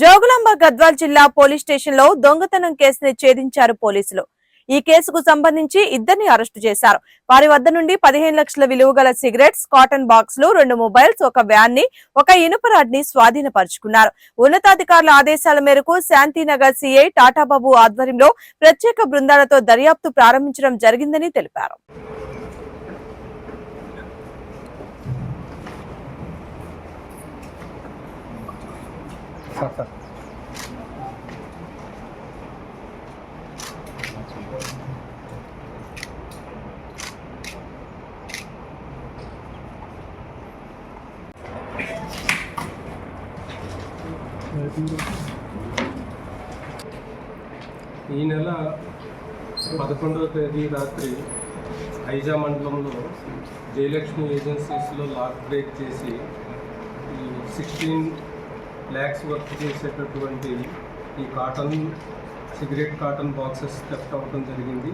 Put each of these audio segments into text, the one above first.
జోగులాంబ గద్వాల్ జిల్లా పోలీస్ స్టేషన్లో దొంగతనం కేసుని ఛేదించారు పోలీసులు. ఈ కేసుకు సంబంధించి ఇద్దరిని అరెస్టు చేశారు. వారి వద్ద నుండి పదిహేను లక్షల విలువ గల సిగరెట్స్ కాటన్ బాక్సులు రెండు మొబైల్స్ ఒక వ్యాన్ని ఒక ఇనుప రాడ్ని స్వాధీనపరుచుకున్నారు. ఉన్నతాధికారుల ఆదేశాల మేరకు శాంతినగర్ సిఐ టాటాబాబు ఆధ్వర్యంలో ప్రత్యేక బృందాలతో దర్యాప్తు ప్రారంభించడం జరిగిందని తెలిపారు. ఈ నెల పదకొండవ తేదీ రాత్రి ఐజా మండలంలో జయలక్ష్మి ఏజెన్సీస్లో లాక్ బ్రేక్ చేసి సిక్స్టీన్ ల్యాక్స్ వర్క్ చేసేటటువంటి ఈ cotton cigarette cotton boxes theft అవ్వడం జరిగింది.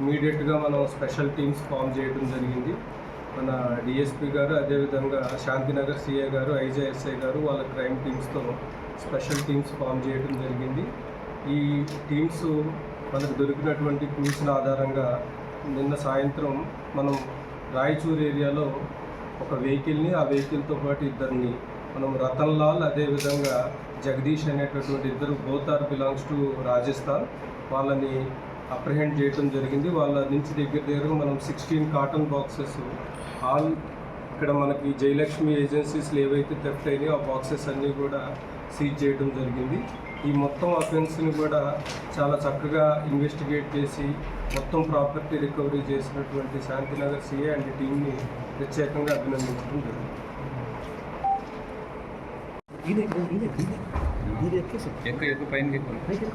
ఇమీడియట్గా మనం స్పెషల్ టీమ్స్ ఫామ్ చేయడం జరిగింది. మన డిఎస్పి గారు అదేవిధంగా శాంతినగర్ సిఐ గారు ఐజేఎస్ఐ గారు వాళ్ళ క్రైమ్ టీమ్స్తో స్పెషల్ టీమ్స్ ఫామ్ చేయడం జరిగింది. ఈ టీమ్స్ మనకు దొరికినటువంటి క్లూస్ల ఆధారంగా నిన్న సాయంత్రం మనం రాయచూర్ ఏరియాలో ఒక వెహికల్ని ఆ వెహికల్తో పాటు ఇద్దరిని మనం రతన్ లాల్ అదేవిధంగా జగదీష్ అనేటటువంటి ఇద్దరు both are belongs to Rajasthan వాళ్ళని అప్రహెండ్ చేయడం జరిగింది. వాళ్ళ నుంచి దగ్గర దగ్గర మనం సిక్స్టీన్ కాటన్ బాక్సెస్ ఆల్ ఇక్కడ మనకి జయలక్ష్మి ఏజెన్సీస్లో ఏవైతే థెఫ్ట్ అయినాయో ఆ బాక్సెస్ అన్నీ కూడా సీజ్ చేయడం జరిగింది. ఈ మొత్తం అఫెన్స్ని కూడా చాలా చక్కగా ఇన్వెస్టిగేట్ చేసి మొత్తం ప్రాపర్టీ రికవరీ చేసినటువంటి శాంతినగర్ సిఏ అండ్ టీంని ప్రత్యేకంగా అభినందించడం జరిగింది. ఎక్కువ ఎక్కువ పైన ఎక్కువ కొంచెం